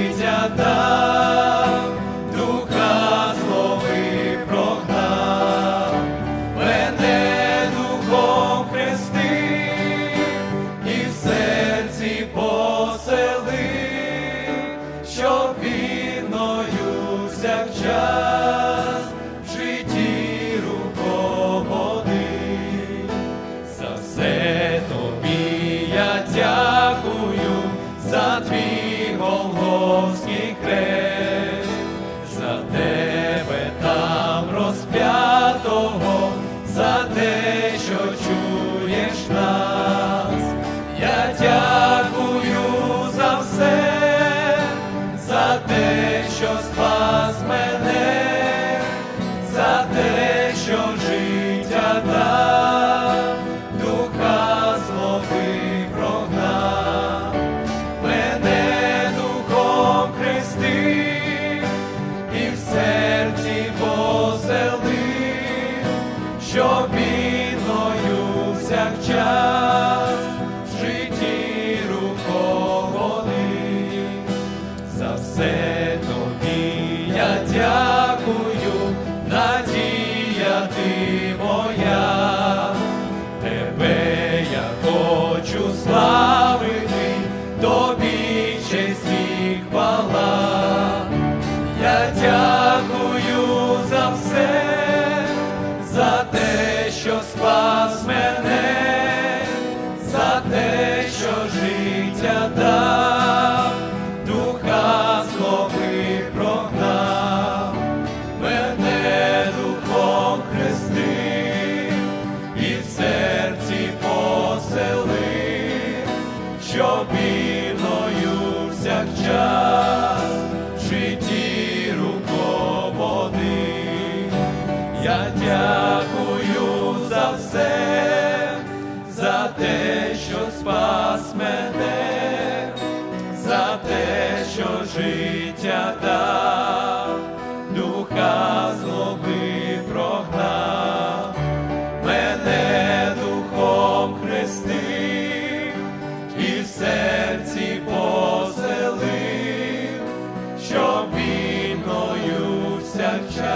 життя дав, духа мене духом хрестив і серці поселив, щоб вільною всякчас. час житті руководи, за все тобі я дякую, надія ти моя, тебе я хочу славити, тобі честь і хвала. те, що життя дав, духа злоби прогнав, мене духом хрестив і в серці поселив, щоб вільною всяк.